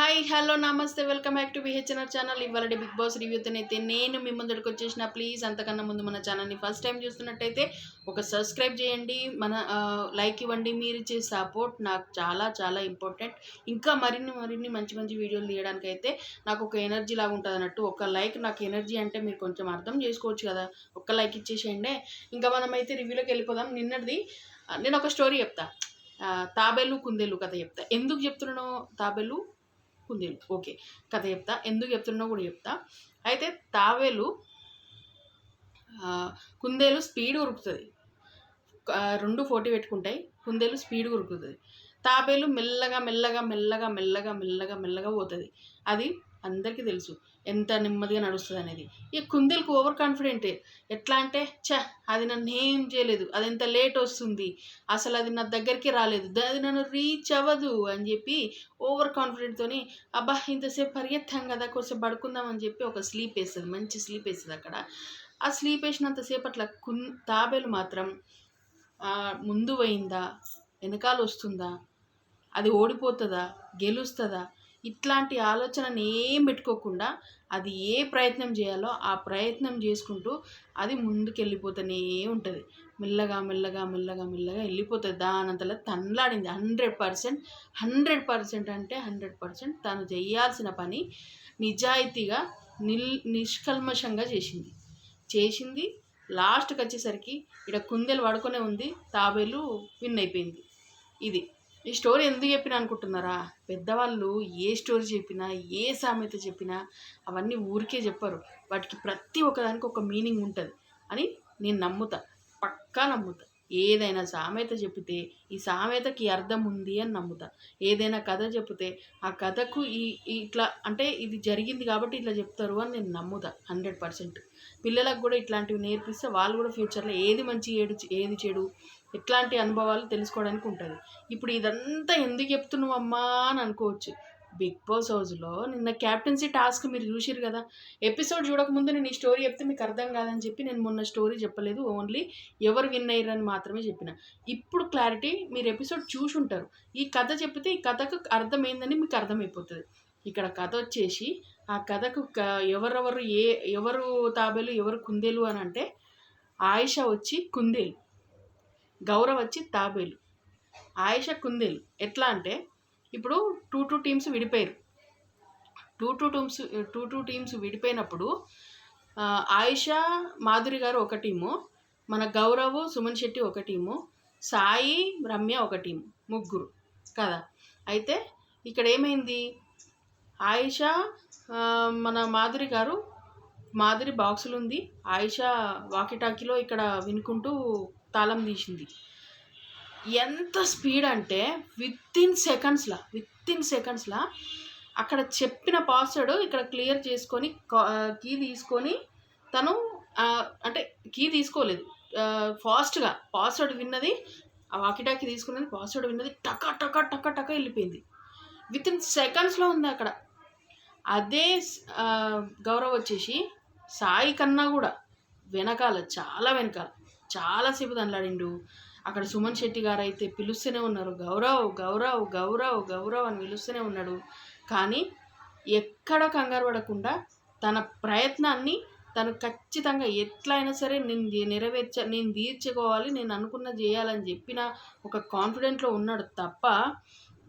Hi hello namaste welcome back to BHNR channel ఇవాళ Bigg Boss రివ్యూతోనైతే నేను మీ ముందరికి వచ్చేసిన. ప్లీజ్ అంతకన్నా ముందు మన ఛానల్ని ఫస్ట్ టైం చూస్తున్నట్టయితే ఒక సబ్స్క్రైబ్ చేయండి. మన లైక్ ఇవ్వండి. మీరు ఇచ్చే సపోర్ట్ నాకు చాలా చాలా ఇంపార్టెంట్ ఇంకా మరిన్ని మరిన్ని మంచి మంచి వీడియోలు తీయడానికి అయితే నాకు ఒక ఎనర్జీ లాగా ఉంటుంది అన్నట్టు. ఒక లైక్ నాకు ఎనర్జీ అంటే మీరు కొంచెం అర్థం చేసుకోవచ్చు కదా. ఒక్క లైక్ ఇచ్చేసేయండి. ఇంకా మనమైతే రివ్యూలోకి వెళ్ళిపోదాం. నిన్నటిది నేను ఒక స్టోరీ చెప్తా. తాబేలు కుందేలు కథ చెప్తా. ఎందుకు చెప్తున్నానో? తాబేలు కుందేలు ఓకే. కథ చెప్తా. ఎందుకు చెప్తున్నా కూడా చెప్తా. అయితే తావేలు కుందేలు స్పీడ్ ఉరుకుతుంది. రెండు ఫోటీ పెట్టుకుంటాయి. కుందేలు స్పీడ్ ఉరుకుతుంది. తాబేలు మెల్లగా మెల్లగా మెల్లగా మెల్లగా మెల్లగా మెల్లగా పోతుంది. అది అందరికీ తెలుసు. ఎంత నెమ్మదిగా నడుస్తుంది అనేది ఈ కుందేలకు ఓవర్ కాన్ఫిడెంట్ ఎట్లా అంటే ఛ అది నన్ను ఏం చేయలేదు అది ఎంత లేట్ వస్తుంది అసలు అది నా దగ్గరికి రాలేదు అది నన్ను రీచ్ అవ్వదు అని చెప్పి ఓవర్ కాన్ఫిడెంట్తోని అబ్బా ఇంతసేపు పరిగెత్తాం కదా కొంచెం పడుకుందాం అని చెప్పి ఒక స్లీప్ వేస్తుంది మంచి స్లీప్ వేస్తుంది అక్కడ. ఆ స్లీప్ వేసినంతసేపు అట్లా కున్ తాబేలు మాత్రం ముందు పోయిందా వెనకాల వస్తుందా అది ఓడిపోతుందా గెలుస్తుందా ఇట్లాంటి ఆలోచనని ఏం పెట్టుకోకుండా అది ఏ ప్రయత్నం చేయాలో ఆ ప్రయత్నం చేసుకుంటూ అది ముందుకెళ్ళిపోతూనే ఉంటుంది. మెల్లగా మెల్లగా మెల్లగా మెల్లగా వెళ్ళిపోతుంది. దానంతలో తన్లాడింది. హండ్రెడ్ పర్సెంట్ హండ్రెడ్ పర్సెంట్ అంటే హండ్రెడ్ పర్సెంట్ తను చేయాల్సిన పని నిజాయితీగా నిల్ నిష్కల్మషంగా చేసింది. చేసింది. లాస్ట్కి వచ్చేసరికి ఇక్కడ కుందెలు పడుకునే ఉంది. తాబేలు విన్ అయిపోయింది. ఇది. ఈ స్టోరీ ఎందుకు చెప్పిన అనుకుంటున్నారా? పెద్దవాళ్ళు ఏ స్టోరీ చెప్పినా ఏ సామెత చెప్పినా అవన్నీ ఊరికే చెప్పరు. వాటికి ప్రతి ఒక్కదానికి ఒక మీనింగ్ ఉంటుంది అని నేను నమ్ముతా. పక్కా నమ్ముతా. ఏదైనా సామెత చెప్తే ఈ సామెతకి అర్థం ఉంది అని నమ్ముతా. ఏదైనా కథ చెప్తే ఆ కథకు ఈ ఈ ఇట్లా అంటే ఇది జరిగింది కాబట్టి ఇట్లా చెప్తారు అని నేను నమ్ముతా హండ్రెడ్ పర్సెంట్. పిల్లలకు కూడా ఇట్లాంటివి నేర్పిస్తే వాళ్ళు కూడా ఫ్యూచర్లో ఏది మంచి ఏడు ఏది చెడు ఎట్లాంటి అనుభవాలు తెలుసుకోవడానికి ఉంటుంది. ఇప్పుడు ఇదంతా ఎందుకు చెప్తున్నావు అమ్మా అని అనుకోవచ్చు. బిగ్ బాస్ హౌస్లో నిన్న క్యాప్టెన్సీ టాస్క్ మీరు చూసిరు కదా ఎపిసోడ్ చూడకముందు నేను ఈ స్టోరీ చెప్తే మీకు అర్థం కాదని చెప్పి నేను మొన్న స్టోరీ చెప్పలేదు ఓన్లీ ఎవరు విన్ అయ్యారని మాత్రమే చెప్పిన. ఇప్పుడు క్లారిటీ మీరు ఎపిసోడ్ చూసి ఉంటారు. ఈ కథ చెప్తే ఈ కథకు అర్థమైందని మీకు అర్థమైపోతుంది. ఇక్కడ కథ వచ్చేసి ఆ కథకు క- ఎవరెవరు ఏ ఎవరు తాబేలు ఎవరు కుందేలు అని అంటే ఆయిష వచ్చి కుందేలు. గౌరవ్ వచ్చి తాబేలు. ఆయిష కుందేలు. ఎట్లా అంటే ఇప్పుడు టూ టూ టీమ్స్ విడిపోయారు two two teams two two teams విడిపోయినప్పుడు ఆ, ఆయిష మాధురి గారు ఒక టీము మన గౌరవ్ సుమన్ శెట్టి ఒక టీము సాయి రమ్య ఒక టీము ముగ్గురు. కదా? అయితే ఇక్కడ ఏమైంది? ఆయిష మన మాధురి గారు మాధురి బాక్సులు ఉంది ఆయిష వాకిటాకీలో ఇక్కడ వినుకుంటూ తాళం తీసింది. ఎంత స్పీడ్ అంటే విత్ ఇన్ సెకండ్స్లా విత్ ఇన్ సెకండ్స్లా అక్కడ చెప్పిన పాస్వర్డ్ ఇక్కడ క్లియర్ చేసుకొని కీ తీసుకొని తను అంటే కీ తీసుకోలేదు. ఫాస్ట్గా పాస్వర్డ్ విన్నది ఆ వాకిటాకి తీసుకున్నది పాస్వర్డ్ విన్నది టక టక టక టక వెళ్ళిపోయింది. విత్ ఇన్ సెకండ్స్లో ఉంది అక్కడ. అదే గౌరవ్ వచ్చేసి సాయి కన్నా కూడా వెనకాల చాలా వెనకాల చాలాసేపు దండలాడిండు అక్కడ సుమన్ శెట్టి గారు అయితే పిలుస్తూనే ఉన్నారు. గౌరవ్ గౌరవ్ గౌరవ్ గౌరవ్ అని పిలుస్తూనే ఉన్నాడు. కానీ ఎక్కడ కంగారు పడకుండా తన ప్రయత్నాన్ని తను ఖచ్చితంగా ఎట్లయినా సరే నేను నెరవేర్చ నేను తీర్చుకోవాలి నేను అనుకున్న చేయాలని చెప్పిన ఒక కాన్ఫిడెంట్లో ఉన్నాడు తప్ప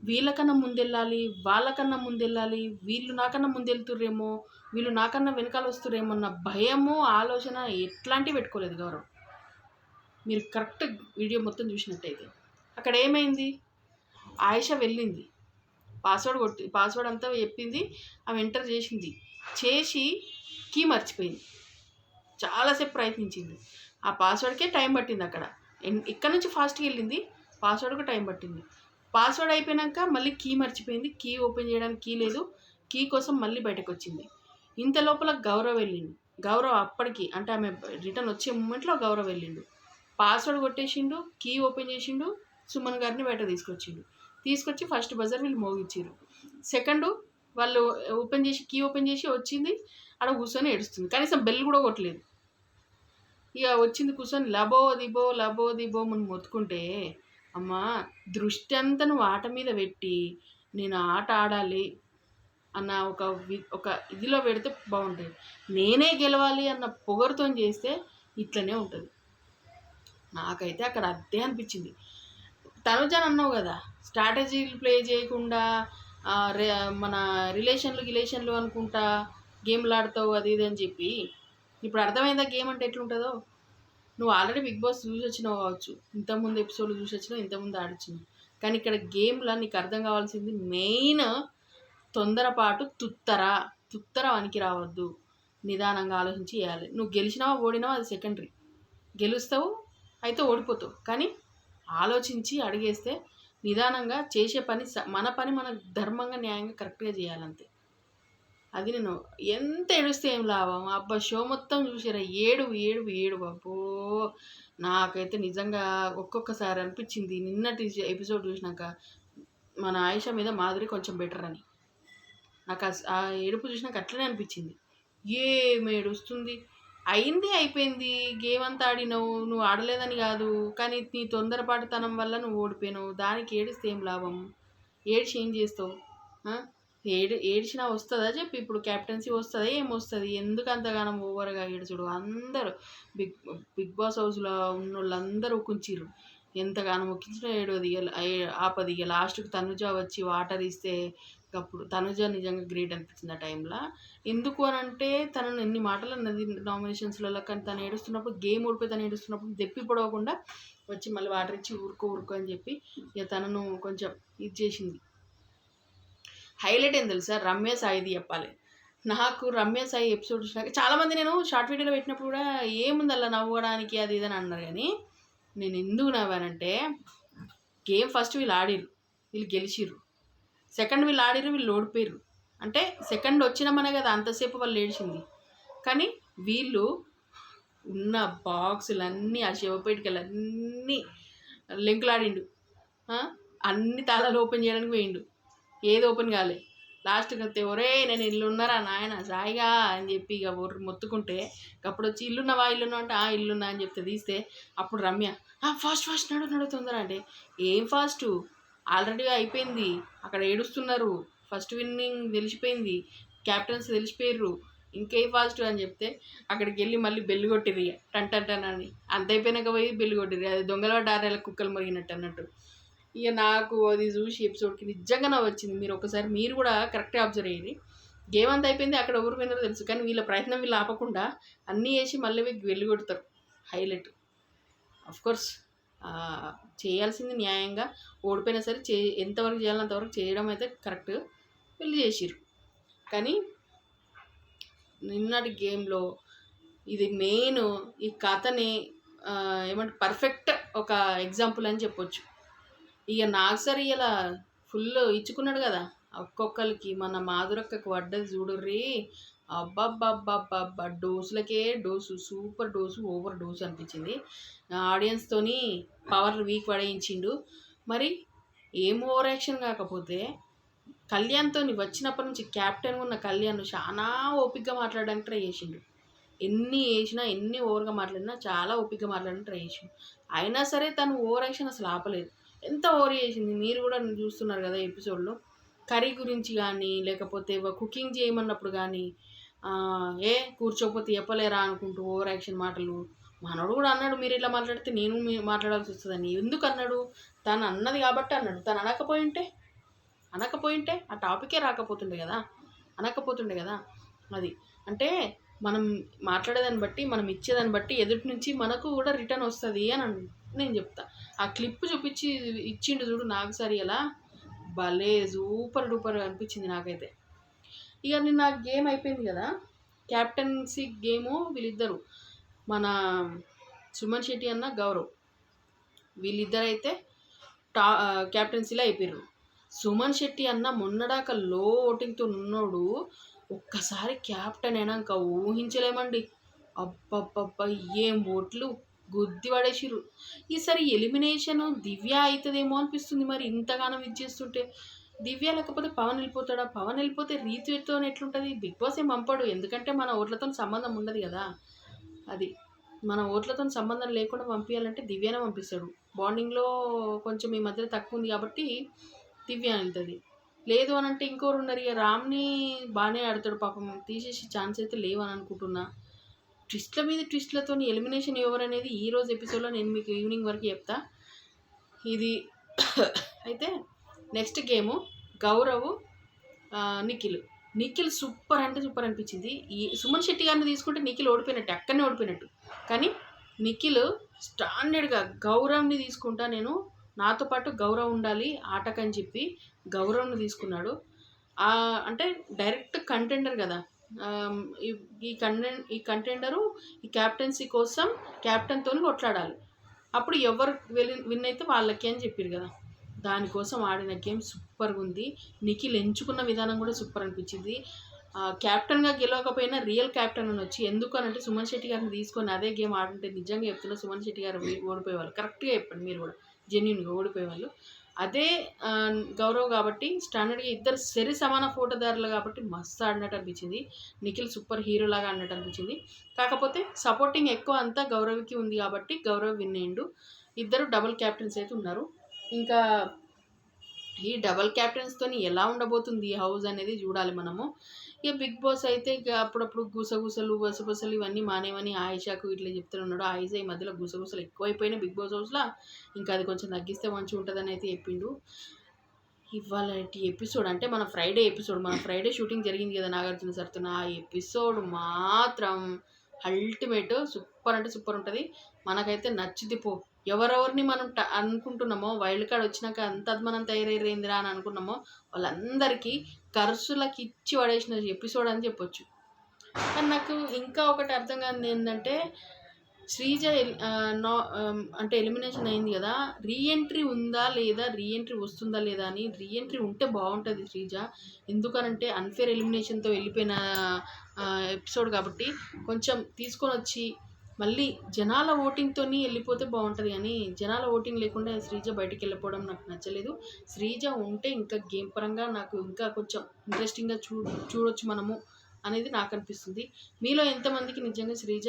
వీళ్ళకన్నా ముందెళ్ళాలి వాళ్ళకన్నా ముందెళ్ళాలి వీళ్ళు నాకన్నా ముందెళ్తుర్రేమో వీళ్ళు నాకన్నా వెనకాల వస్తుర్రేమో అన్న భయము ఆలోచన ఎట్లాంటివి పెట్టుకోలేదు గౌరవ్. మీరు కరెక్ట్ వీడియో మొత్తం చూసినట్టయితే. అక్కడ ఏమైంది? ఆయిష వెళ్ళింది. పాస్వర్డ్ కొట్టి పాస్వర్డ్ అంతా చెప్పింది ఆమె ఎంటర్ చేసింది. చేసి కీ మర్చిపోయింది. చాలాసేపు ప్రయత్నించింది. ఆ పాస్వర్డ్కే టైం పట్టింది అక్కడ. ఎన్- ఇక్కడ నుంచి ఫాస్ట్గా వెళ్ళింది. పాస్వర్డ్కి టైం పట్టింది. పాస్వర్డ్ అయిపోయాక మళ్ళీ కీ మర్చిపోయింది. కీ ఓపెన్ చేయడానికి కీ లేదు. కీ కోసం మళ్ళీ బయటకు వచ్చింది ఇంత లోపల గౌరవ్ వెళ్ళిండు. గౌరవ్ అప్పటికి అంటే ఆమె రిటర్న్ వచ్చే మూమెంట్లో గౌరవ్ వెళ్ళిండు. పాస్వర్డ్ కొట్టేసిండు కీ ఓపెన్ చేసిండు సుమన్ గారిని బయట తీసుకొచ్చిండు. తీసుకొచ్చి ఫస్ట్ బజర్ వీళ్ళు మోగిచ్చారు సెకండ్ వాళ్ళు ఓపెన్ చేసి కీ ఓపెన్ చేసి వచ్చింది అక్కడ కూర్చొని ఏడుస్తుంది. కనీసం బెల్ కూడా కొట్టలేదు. ఇక వచ్చింది కూర్చొని లబో దిబో లబో దిబో మనం మొత్తుకుంటే అమ్మా దృష్టి అంతా నువ్వు ఆట మీద పెట్టి నేను ఆట ఆడాలి అన్న ఒక ఒక ఇదిలో పెడితే బాగుంటుంది. నేనే గెలవాలి అన్న పొగరుతో చేస్తే ఇట్లనే ఉంటుంది. నాకైతే అక్కడ అదే అనిపించింది. తనుజాన్ అన్నావు కదా స్ట్రాటజీలు ప్లే చేయకుండా మన రిలేషన్లు గిలేషన్లు అనుకుంటా గేమ్లు ఆడతావు అది ఇది అని చెప్పి ఇప్పుడు అర్థమైందా గేమ్ అంటే ఎట్లుంటుందో? నువ్వు ఆల్రెడీ బిగ్ బాస్ చూసి వచ్చినావు కావచ్చు ఇంతకుముందు ఎపిసోడ్ చూసి వచ్చినావు ఇంతకుముందు ఆడిచ్చినావు. కానీ ఇక్కడ గేమ్లో నీకు అర్థం కావాల్సింది మెయిన్ తొందరపాటు తుత్తర తుత్తర వనికి రావద్దు. నిదానంగా ఆలోచించి చేయాలి. నువ్వు గెలిచినావా ఓడినావా అది సెకండరీ గెలుస్తావు అయితే ఓడిపోతావు. కానీ ఆలోచించి అడిగేస్తే నిదానంగా చేసే పని స- మన పని మన ధర్మంగా న్యాయంగా కరెక్ట్గా చేయాలంతే. అది నేను ఎంత ఏడుస్తే ఏం లాభం? అబ్బా షో మొత్తం చూసారా. ఏడు ఏడు ఏడు బాబో. నాకైతే నిజంగా ఒక్కొక్కసారి అనిపించింది. నిన్నటి ఎపిసోడ్ చూసినాక మన ఆయుష మీద మాధురి కొంచెం బెటర్ అని. నాకు ఆ- ఆ ఏడుపు చూసినాక అట్లనే అనిపించింది. ఏం ఏడుస్తుంది? అయింది అయిపోయింది. గేమ్ అంతా ఆడినావు నువ్వు ఆడలేదని కాదు. కానీ నీ తొందరపాటుతనం వల్ల నువ్వు ఓడిపోయినావు. దానికి ఏడిస్తే ఏం లాభం? ఏడ్చి ఏం చేస్తావు? ఏడు ఏడ్చినా వస్తుందా చెప్పి. ఇప్పుడు క్యాప్టెన్సీ వస్తుందా ఏమొస్తుంది ఎందుకు అంతగానం ఓవర్గా ఏడుచుడు? అందరూ బిగ్ బిగ్ బాస్ హౌస్లో ఉన్న వాళ్ళందరూ కుంచిర్రు ఎంతగానో మొక్కించినా ఏడోది దిగల ఏ- లాస్ట్కి తనుజా వచ్చి వాటర్ ఇస్తే అప్పుడు తనుజ నిజంగా గ్రేట్ అనిపించింది ఆ టైంలో. ఎందుకు అని అంటే తనను ఎన్ని మాటలు అన్నది నామినేషన్స్లలో కానీ తను ఏడుస్తున్నప్పుడు గేమ్ ఓడిపోయి తను ఏడుస్తున్నప్పుడు దెప్పి పొడవకుండా వచ్చి మళ్ళీ వాటర్ ఇచ్చి ఊరుకో ఊరుకో అని చెప్పి ఇక తనను కొంచెం ఇది చేసింది. హైలైట్ ఏం తెలుసా? రమ్య సాయిది చెప్పాలి. నాకు రమ్య సాయి ఎపిసోడ్ చూసినాక చాలామంది నేను షార్ట్ వీడియోలో పెట్టినప్పుడు కూడా ఏముంది అలా నవ్వడానికి అది ఇది అని అన్నారు కానీ నేను ఎందుకు నవ్వానంటే గేమ్ ఫస్ట్ వీళ్ళు ఆడిర్రు వీళ్ళు గెలిచిర్రు. సెకండ్ వీళ్ళు ఆడిరు వీళ్ళు ఓడిపోయారు అంటే సెకండ్ వచ్చినామనే కదా అంతసేపు వాళ్ళు ఏడ్చింది. కానీ వీళ్ళు ఉన్న బాక్సులన్నీ ఆ శివపేటికలన్నీ లింకులాడిండు. అన్ని తాళాలు ఓపెన్ చేయడానికి పోయిండు. ఏది ఓపెన్ కాలే. లాస్ట్కి వస్తే ఒరే నేను ఇల్లు ఉన్నారా నాయన? సాయిగా! అని చెప్పి ఇక ఒర్రు మొత్తుకుంటే అప్పుడు వచ్చి ఇల్లున్నావా? ఇల్లున్నా అంటే ఆ ఇల్లున్నా అని చెప్తే తీస్తే అప్పుడు రమ్య ఫాస్ట్ ఫాస్ట్ నడు నడు తొందర అంటే ఏం ఫాస్ట్? ఆల్రెడీ అయిపోయింది. అక్కడ ఏడుస్తున్నారు. ఫస్ట్ విన్నింగ్ తెలిసిపోయింది క్యాప్టెన్స్ తెలిసిపోయారు ఇంకేం ఫాస్ట్ అని చెప్తే అక్కడికి వెళ్ళి మళ్ళీ బెల్లు కొట్టిరి టన్ టన్ టన్ అని. అంత అయిపోయినాక పోయి బెల్లు కొట్టిర్రు. అది దొంగల డారేల కుక్కలు మరిగినట్టు అన్నట్టు. ఇక నాకు అది చూసి ఎపిసోడ్కి నిజంగా నా వచ్చింది. మీరు ఒకసారి మీరు కూడా కరెక్ట్గా అబ్జర్వ్ అయ్యింది గేమ్ అంత అయిపోయింది. అక్కడ ఎవరు పోయినారో తెలుసు. కానీ వీళ్ళ ప్రయత్నం వీళ్ళు ఆపకుండా అన్నీ వేసి మళ్ళీ వెళ్ళి కొడతారు. హైలైట్. కోర్స్. చేయాల్సింది న్యాయంగా ఓడిపోయినా సరే చే ఎంతవరకు చేయాలో అంతవరకు చేయడం అయితే కరెక్ట్ పెళ్ళి చేసిరు కానీ నిన్నటి గేమ్లో ఇది మెయిన్ ఈ కథని ఏమంటే పర్ఫెక్ట్ ఒక ఎగ్జాంపుల్ అని చెప్పొచ్చు. ఇక నాకు సరే ఇలా ఫుల్ ఇచ్చుకున్నాడు కదా ఒక్కొక్కరికి మన మాధురక్కకు పడ్డది చూడుర్రి అబ్బబ్బబ్బబ్బబ్బా. డోసులకే dose super dose over dose అనిపించింది. ఆడియన్స్తోని పవర్ వీక్ పడేయించిండు. మరి ఏం ఓవర్ యాక్షన్ కాకపోతే కళ్యాణ్తో వచ్చినప్పటి నుంచి క్యాప్టెన్ ఉన్న కళ్యాణ్ చాలా ఓపిక్గా మాట్లాడడానికి ట్రై చేసిండు. ఎన్ని వేసినా ఎన్ని ఓవర్గా మాట్లాడినా చాలా ఓపిక్గా మాట్లాడడానికి ట్రై చేసిండు. అయినా సరే తను ఓవర్ యాక్షన్ అసలు ఆపలేదు. ఎంత ఓవర్ చేసింది మీరు కూడా చూస్తున్నారు కదా ఎపిసోడ్లో. కర్రీ గురించి కానీ లేకపోతే కుకింగ్ చేయమన్నప్పుడు కానీ ఏ కూర్చోకపోతే చెప్పలేరా అనుకుంటూ ఓవర్ యాక్షన్ మాటలు. మనోడు కూడా అన్నాడు మీరు ఇలా మాట్లాడితే నేను మాట్లాడాల్సి వస్తుందని ఎందుకు అన్నాడు? తను అన్నది కాబట్టి అన్నాడు. తను అనకపోయింటే అనకపోయింటే ఆ టాపికే రాకపోతుండే కదా? అనకపోతుండే కదా? అది. అంటే మనం మాట్లాడేదాన్ని బట్టి మనం ఇచ్చేదాన్ని బట్టి ఎదుటి నుంచి మనకు కూడా రిటర్న్ వస్తుంది అని నేను చెప్తా. ఆ క్లిప్ చూపించి ఇచ్చిండు చూడు నాకు సరి ఎలా? భలే సూపర్ డూపర్ అనిపించింది నాకైతే. ఇక నిన్న గేమ్ అయిపోయింది కదా. క్యాప్టెన్సీ గేము వీళ్ళిద్దరు. మన సుమన్ శెట్టి అన్న గౌరవ్. వీళ్ళిద్దరైతే టా క్యాప్టెన్సీలో అయిపోయారు సుమన్ శెట్టి అన్న మొన్నడాక లో ఓటింగ్తో ఉన్నోడు ఒక్కసారి క్యాప్టెన్ అయినాక ఊహించలేమండి. అబ్బబ్బబ్బ ఏం ఓట్లు గుద్ది పడేసిర్రు. ఈసారి ఎలిమినేషన్ దివ్య అవుతుందేమో అనిపిస్తుంది మరి ఇంతగానం ఇది చేస్తుంటే. దివ్య లేకపోతే పవన్ వెళ్ళిపోతాడా? పవన్ వెళ్ళిపోతే రీతితో ఎట్లుంటుంది? బిగ్ బాస్ ఏం పంపడు. ఎందుకంటే మన ఓట్లతో సంబంధం ఉండదు కదా. అది. మన ఓట్లతో సంబంధం లేకుండా పంపించాలంటే దివ్యనే పంపిస్తాడు. బాండింగ్లో కొంచెం ఈ మధ్యలో తక్కువ ఉంది కాబట్టి దివ్య వెళ్తుంది. లేదు అని అంటే ఇంకోరు ఉన్నారు. ఇక రామ్ని బాగానే ఆడతాడు పాపం. తీసేసి ఛాన్స్ అయితే లేవు అని అనుకుంటున్నా. ట్విస్ట్ల మీద ట్విస్ట్లతో ఎలిమినేషన్ ఎవరు అనేది ఈ రోజు ఎపిసోడ్లో నేను మీకు ఈవినింగ్ వరకు చెప్తా. ఇది. అయితే next game Gaurav Nikhil. Nikhil super అంటే సూపర్ అనిపించింది. ఈ సుమన్ శెట్టి గారిని తీసుకుంటే నిఖిల్ ఓడిపోయినట్టు అక్కడనే ఓడిపోయినట్టు. కానీ నిఖిల్ స్టాండర్డ్గా గౌరవ్ని తీసుకుంటా నేను నాతో పాటు గౌరవ్ ఉండాలి ఆటకని చెప్పి గౌరవ్ని తీసుకున్నాడు. అంటే డైరెక్ట్ కంటెండర్ కదా. ఈ- ఈ ఈ కంటెండరు ఈ క్యాప్టెన్సీ కోసం క్యాప్టెన్తో కొట్లాడాలి. అప్పుడు ఎవరు వెళ్ళి విన్ అయితే వాళ్ళకి అని చెప్పారు కదా. దానికోసం ఆడిన గేమ్ సూపర్గా ఉంది నిఖిల్ ఎంచుకున్న విధానం కూడా సూపర్ అనిపించింది క్యాప్టెన్గా గెలవకపోయినా రియల్ క్యాప్టెన్ అని వచ్చి ఎందుకు అని అంటే సుమన్ శెట్టి గారిని తీసుకొని అదే గేమ్ ఆడుంటే నిజంగా చెప్తున్నా సుమన్ శెట్టి గారు ఓడిపోయేవాళ్ళు. కరెక్ట్గా చెప్పండి మీరు కూడా. జెన్యున్గా ఓడిపోయేవాళ్ళు. అదే గౌరవ్ కాబట్టి స్టాండర్డ్గా ఇద్దరు సరి సమాన ఫోటోదారులు కాబట్టి మస్తు ఆడినట్టు అనిపించింది. నిఖిల్ సూపర్ హీరోలాగా ఆడినట్టు అనిపించింది. కాకపోతే సపోర్టింగ్ ఎక్కువ అంతా గౌరవ్కి ఉంది కాబట్టి గౌరవ్ విన్ అయ్యిండు. ఇద్దరు డబుల్ క్యాప్టెన్స్ అయితే ఉన్నారు. ఇంకా ఈ డబల్ క్యాప్టెన్స్తో ఎలా ఉండబోతుంది ఈ హౌస్ అనేది చూడాలి మనము. ఇక బిగ్ బాస్ అయితే ఇక అప్పుడప్పుడు గుసగుసలు బసబసలు ఇవన్నీ మానేవని ఆయిషాకు ఇట్లా చెప్తూనే ఉన్నాడు. ఆయిషా ఈ మధ్యలో గుసగుసలు ఎక్కువైపోయినాయి బిగ్ బాస్ హౌస్లో ఇంకా అది కొంచెం తగ్గిస్తే మంచిగా ఉంటుందని అయితే చెప్పిండు. ఇవాళ ఎపిసోడ్? అంటే మన ఫ్రైడే ఎపిసోడ్. మన ఫ్రైడే షూటింగ్ జరిగింది కదా నాగార్జున సార్తో ఆ ఎపిసోడ్ మాత్రం అల్టిమేట్ సూపర్ అంటే సూపర్ ఉంటుంది. మనకైతే నచ్చితే పో ఎవరెవరిని మనం ట అనుకుంటున్నామో వైల్డ్ కార్డ్ వచ్చినాక అంత మనం తయారైందిరా అని అనుకున్నామో వాళ్ళందరికీ ఖర్చులకు ఇచ్చి పడేసిన ఎపిసోడ్ అని చెప్పొచ్చు. కానీ నాకు ఇంకా ఒకటి అర్థం కాదు ఏంటంటే శ్రీజ నా అంటే ఎలిమినేషన్ అయింది కదా రీఎంట్రీ ఉందా లేదా రీఎంట్రీ వస్తుందా లేదా అని రీఎంట్రీ ఉంటే బాగుంటుంది శ్రీజ. ఎందుకనంటే అన్ఫేర్ ఎలిమినేషన్తో వెళ్ళిపోయిన ఎపిసోడ్ కాబట్టి కొంచెం తీసుకొని వచ్చి మళ్ళీ జనాల ఓటింగ్తో వెళ్ళిపోతే బాగుంటుంది కానీ జనాల ఓటింగ్ లేకుండా శ్రీజ బయటికి వెళ్ళిపోవడం నాకు నచ్చలేదు. శ్రీజ ఉంటే ఇంకా గేమ్ పరంగా నాకు ఇంకా కొంచెం ఇంట్రెస్టింగ్గా చూ చూడొచ్చు మనము అనేది నాకు అనిపిస్తుంది. మీలో ఎంతమందికి నిజంగా శ్రీజ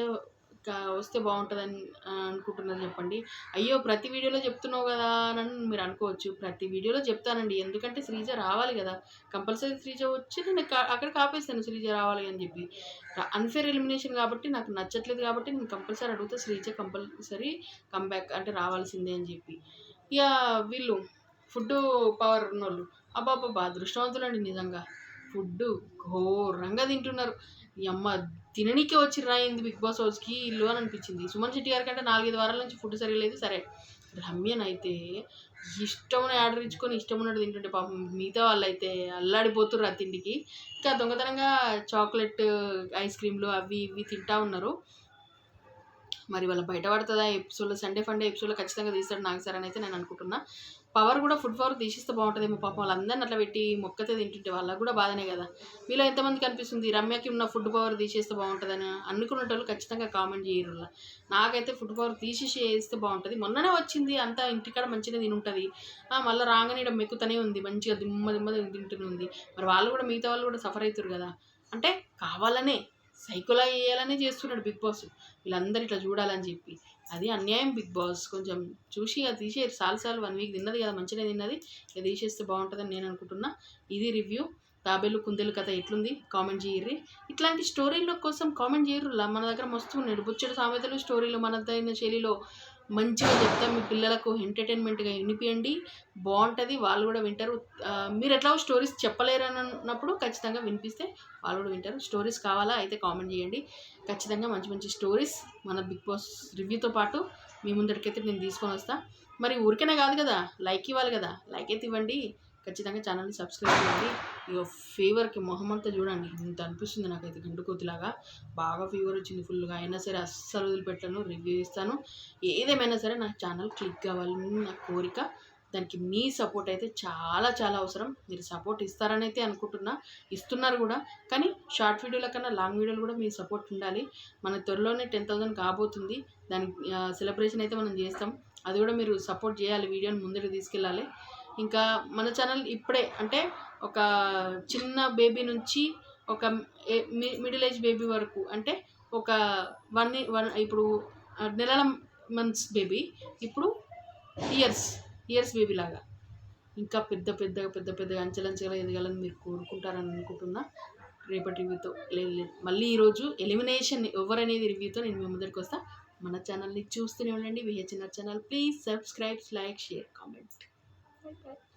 వస్తే బాగుంటుందని అనుకుంటున్నారు చెప్పండి. అయ్యో ప్రతి వీడియోలో చెప్తున్నావు కదా అని మీరు అనుకోవచ్చు. ప్రతి వీడియోలో చెప్తానండి. ఎందుకంటే శ్రీజ రావాలి కదా. కంపల్సరీ శ్రీజ వచ్చి నేను అక్కడ కాపేస్తాను శ్రీజ రావాలి అని చెప్పి. అన్ఫేర్ ఎలిమినేషన్ కాబట్టి నాకు నచ్చట్లేదు కాబట్టి నేను కంపల్సరీ అడుగుతా శ్రీజ కంపల్సరీ కంబ్యాక్ అంటే రావాల్సిందే అని చెప్పి. ఇక వీళ్ళు ఫుడ్ పవర్ ఉన్నోళ్ళు. అబ్బాబ్బా అదృష్టవంతులు అండి నిజంగా. ఫుడ్ ఘోరంగా తింటున్నారు. ఈ అమ్మ తిననీకే వచ్చి రాయింది బిగ్ బాస్ హౌస్కి ఇల్లు అని అనిపించింది. సుమన్ శెట్టి గారి కంటే నాలుగైదు వారాల నుంచి ఫుడ్ సరిగా లేదు. సరే రమ్యనైతే ఇష్టమైన ఇష్టం ఆర్డర్ ఇచ్చుకొని ఇష్టం ఉన్నట్టు తింటుంటే పాపం మిగతా వాళ్ళు అయితే అల్లాడిపోతుర్రు ఆ తిండికి. ఇంకా దొంగతనంగా చాక్లెట్ ఐస్ క్రీమ్లు అవి ఇవి తింటా ఉన్నారు. మరి వాళ్ళ బయట పడుతుందా? ఎపిసోడ్లో సండే ఫండే ఎపిసోడ్లో ఖచ్చితంగా తీస్తాడు నాకు సార్ అని అయితే నేను అనుకుంటున్నా. పవర్ కూడా ఫుడ్ పవర్ తీసిస్తే బాగుంటుందేమో పాపం. వాళ్ళందరిని అట్లా పెట్టి మొక్కతే తింటుంటే వాళ్ళకు కూడా బాధనే కదా. మీలో ఎంతమందికి అనిపిస్తుంది రమ్యకి ఉన్న ఫుడ్ పవర్ తీసేస్తే బాగుంటుందని? అనుకునేటోళ్ళు ఖచ్చితంగా కామెంట్ చేయరు నాకైతే ఫుడ్ పవర్ తీసేసి వేస్తే బాగుంటుంది. మొన్ననే వచ్చింది అంతా ఇంటికాడ మంచిగా తిని ఉంటుంది మళ్ళీ రాగానే ఇక్కడ మెక్కుతూనే ఉంది మంచిగా దిమ్మ దిమ్మ తింటూనే ఉంది. మరి వాళ్ళు కూడా మిగతా వాళ్ళు కూడా సఫర్ అవుతారు కదా. అంటే కావాలనే సైకోలా వేయాలనే చేస్తున్నాడు బిగ్ బాస్. వీళ్ళందరూ ఇట్లా చూడాలని చెప్పి. అది అన్యాయం బిగ్ బాస్. కొంచెం చూసి అది తీసేయరు సాలు సార్లు వన్ వీక్ తిన్నది కదా మంచిగా తిన్నది. ఇది తీసేస్తే బాగుంటుందని నేను అనుకుంటున్నా. ఇది రివ్యూ. తాబేలు కుందేలు కథ ఎట్లుంది? కామెంట్ చేయర్రి. ఇట్లాంటి స్టోరీల కోసం కామెంట్ చేయరులా మన దగ్గర మస్తు ఉన్నాడు బుచ్చడు సామెతలు స్టోరీలు మన మనదైన శైలిలో మంచిగా చెప్తా మీ పిల్లలకు ఎంటర్టైన్మెంట్గా వినిపించండి బాగుంటుంది వాళ్ళు కూడా వింటారు. మీరు ఎట్లా స్టోరీస్ చెప్పలేరు అని అన్నప్పుడు ఖచ్చితంగా వినిపిస్తే వాళ్ళు కూడా వింటారు. స్టోరీస్ కావాలా అయితే కామెంట్ చేయండి. ఖచ్చితంగా మంచి మంచి స్టోరీస్ మన బిగ్ బాస్ రివ్యూతో పాటు మీ ముందరికైతే నేను తీసుకొని వస్తా. మరి ఊరికనే కాదు కదా? లైక్ ఇవ్వాలి కదా? లైక్ అయితే ఇవ్వండి. ఖచ్చితంగా ఛానల్ని సబ్స్క్రైబ్ చేయండి. ఇక ఫీవర్కి మొహం అంతా చూడండి. ఇంత అనిపిస్తుంది నాకైతే గండుకోతిలాగా బాగా ఫీవర్ వచ్చింది ఫుల్గా. అయినా సరే అస్సలు వదిలిపెట్టాను రివ్యూ ఇస్తాను ఏదేమైనా సరే నా ఛానల్ క్లిక్ కావాలని నా కోరిక దానికి మీ సపోర్ట్ అయితే చాలా చాలా అవసరం. మీరు సపోర్ట్ ఇస్తారని అయితే అనుకుంటున్నా. ఇస్తున్నారు కూడా. కానీ షార్ట్ వీడియోల కన్నా లాంగ్ వీడియోలు కూడా మీ సపోర్ట్ ఉండాలి. మన త్వరలోనే టెన్ థౌసండ్ కాబోతుంది. దానికి సెలబ్రేషన్ అయితే మనం చేస్తాం. అది కూడా మీరు సపోర్ట్ చేయాలి. వీడియోని ముందరికి తీసుకెళ్ళాలి. ఇంకా మన ఛానల్ ఇప్పుడే అంటే ఒక చిన్న బేబీ నుంచి ఒక మి- మిడిల్ ఏజ్ బేబీ వరకు అంటే ఒక వన్ వన్ ఇప్పుడు నెలల మంత్స్ బేబీ ఇప్పుడు ఇయర్స్ ఇయర్స్ బేబీ లాగా. ఇంకా పెద్ద పెద్దగా పెద్ద పెద్దగా అంచెలంచెలుగా ఎదగాలని మీరు కోరుకుంటారని అనుకుంటున్నా. రేపటి రివ్యూతో లేదు లేదు మళ్ళీ ఈరోజు ఎలిమినేషన్ ఎవరనేది రివ్యూతో నేను మీ ముందరికి వస్తా. మన ఛానల్ని చూస్తూనే ఉండండి. VHNR channel please subscribe like share comment Okay.